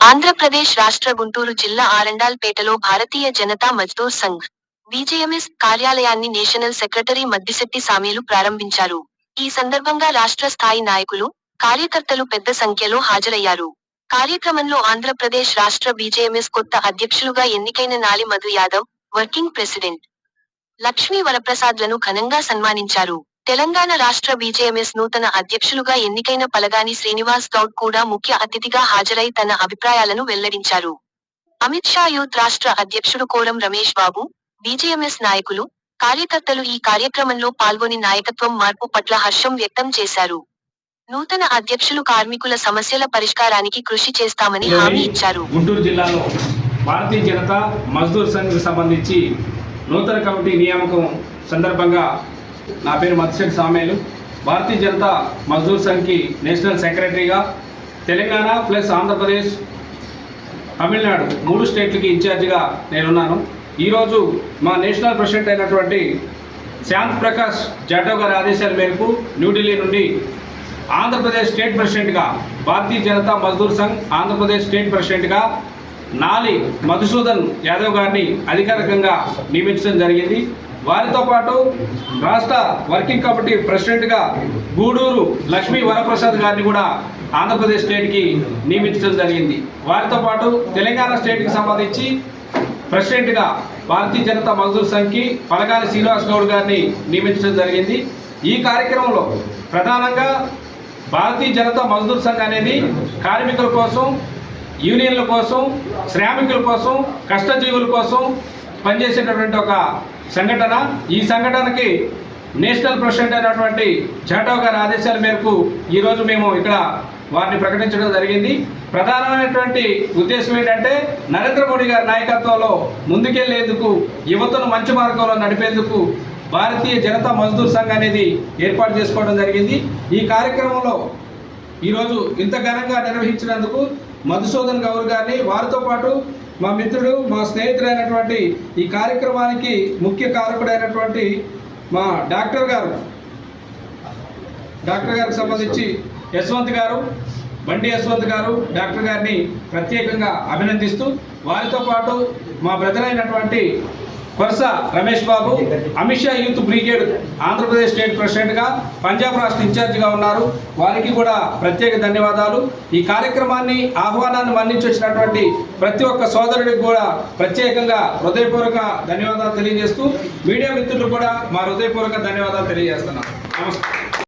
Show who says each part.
Speaker 1: ఆంధ్రప్రదేశ్ రాష్ట్ర గుంటూరు జిల్లా ఆరండాల్పేటలో భారతీయ జనతా మజ్దూర్ సంఘ్ బీజేఎంఎస్ కార్యాలయాన్ని నేషనల్ సెక్రటరీ మద్దిశెట్టి సామీలు ప్రారంభించారు. ఈ సందర్భంగా రాష్ట్ర స్థాయి నాయకులు కార్యకర్తలు పెద్ద సంఖ్యలో హాజరయ్యారు. కార్యక్రమంలో ఆంధ్రప్రదేశ్ రాష్ట్ర బీజేఎంఎస్ కొత్త అధ్యక్షులుగా ఎన్నికైన నాలి మధు యాదవ్ వర్కింగ్ ప్రెసిడెంట్ లక్ష్మీ వరప్రసాద్లను ఘనంగా సన్మానించారు. తెలంగాణ రాష్ట్ర బీజేఎంఎస్ నూతన అధ్యక్షులుగా ఎన్నికైన పలగాని శ్రీనివాస్ గౌడ్ కూడా ముఖ్య అతిథిగా హాజరై తన అభిప్రాయాలను వెల్లడించారు. అమిత్ షా యూత్ రాష్ట్ర అధ్యక్షుడు కోరం రమేష్ బాబు బీజేఎంఎస్ నాయకులు కార్యకర్తలు ఈ కార్యక్రమంలో పాల్గొని నాయకత్వం మార్పు పట్ల హర్షం వ్యక్తం చేశారు. నూతన అధ్యక్షులు కార్మికుల సమస్యల పరిష్కారానికి కృషి చేస్తామని హామీ ఇచ్చారు.
Speaker 2: గుంటూరు జిల్లాలో భారతీయ జనతా మజ్దూర్ సంఘ్కి సంబంధించి నూతన కమిటీ నియామకం సందర్భంగా నా పేరు మత్స్యక్ సామేలు. భారతీయ జనతా మజ్దూర్ సంఘ్కి నేషనల్ సెక్రటరీగా తెలంగాణ ప్లస్ ఆంధ్రప్రదేశ్ తమిళనాడు మూడు స్టేట్లకి ఇన్ఛార్జిగా నేనున్నాను. ఈరోజు మా నేషనల్ ప్రెసిడెంట్ అయినటువంటి శాంత్ ప్రకాష్ జాటవ్ గారి ఆదేశాల మేరకు న్యూఢిల్లీ నుండి ఆంధ్రప్రదేశ్ స్టేట్ ప్రెసిడెంట్గా భారతీయ జనతా మజ్దూర్ సంఘ్ ఆంధ్రప్రదేశ్ స్టేట్ ప్రెసిడెంట్గా నాలి మధుసూదన్ యాదవ్ గారిని అధికారికంగా నియమించడం జరిగింది. వారితో పాటు రాష్ట్ర వర్కింగ్ కమిటీ ప్రెసిడెంట్గా గూడూరు లక్ష్మీ వరప్రసాద్ గారిని కూడా ఆంధ్రప్రదేశ్ స్టేట్కి నియమించడం జరిగింది. వారితో పాటు తెలంగాణ స్టేట్కి సంబంధించి ప్రెసిడెంట్గా భారతీయ జనతా మజ్దూర్ సంఘ్కి పలగాని శ్రీనివాస్ గౌడ్ గారిని నియమించడం జరిగింది. ఈ కార్యక్రమంలో ప్రధానంగా భారతీయ జనతా మజ్దూర్ సంఘ్ అనేది కార్మికుల కోసం యూనియన్ల కోసం శ్రామికుల కోసం కష్టజీవుల కోసం పనిచేసేటటువంటి ఒక సంఘటన. ఈ సంఘటనకి నేషనల్ ప్రెసిడెంట్ అయినటువంటి జాటవ్ గారి ఆదేశాల మేరకు ఈరోజు మేము ఇక్కడ వారిని ప్రకటించడం జరిగింది. ప్రధానమైనటువంటి ఉద్దేశం ఏంటంటే నరేంద్ర మోడీ గారి నాయకత్వంలో ముందుకెళ్ళేందుకు యువతను మంచి మార్గంలో నడిపేందుకు భారతీయ జనతా మజ్దూర్ సంఘ్ అనేది ఏర్పాటు చేసుకోవడం జరిగింది. ఈ కార్యక్రమంలో ఈరోజు ఇంత ఘనంగా నిర్వహించినందుకు మధుసూదన్ గౌర్ గారిని వారితో పాటు మా మిత్రుడు మా స్నేహితుడైనటువంటి ఈ కార్యక్రమానికి ముఖ్య కారకుడైనటువంటి మా డాక్టర్ గారు. డాక్టర్ గారికి సంబంధించి యశ్వంత్ గారు బండి యశ్వంత్ గారు డాక్టర్ గారిని ప్రత్యేకంగా అభినందిస్తూ వారితో పాటు మా బ్రదర్ అయినటువంటి Korasa Ramesh Babu Amit Shah youth brigade Andhra Pradesh state ప్రెసిడెంట్గా పంజాబ్ రాష్ట్ర ఇన్ఛార్జిగా ఉన్నారు. వారికి కూడా ప్రత్యేక ధన్యవాదాలు. ఈ కార్యక్రమాన్ని ఆహ్వానాన్ని మన్నించి వచ్చినటువంటి ప్రతి ఒక్క సోదరుడికి కూడా ప్రత్యేకంగా హృదయపూర్వక ధన్యవాదాలు తెలియజేస్తూ మీడియా మిత్రులు కూడా మా హృదయపూర్వక ధన్యవాదాలు తెలియజేస్తున్నాం నమస్కారం.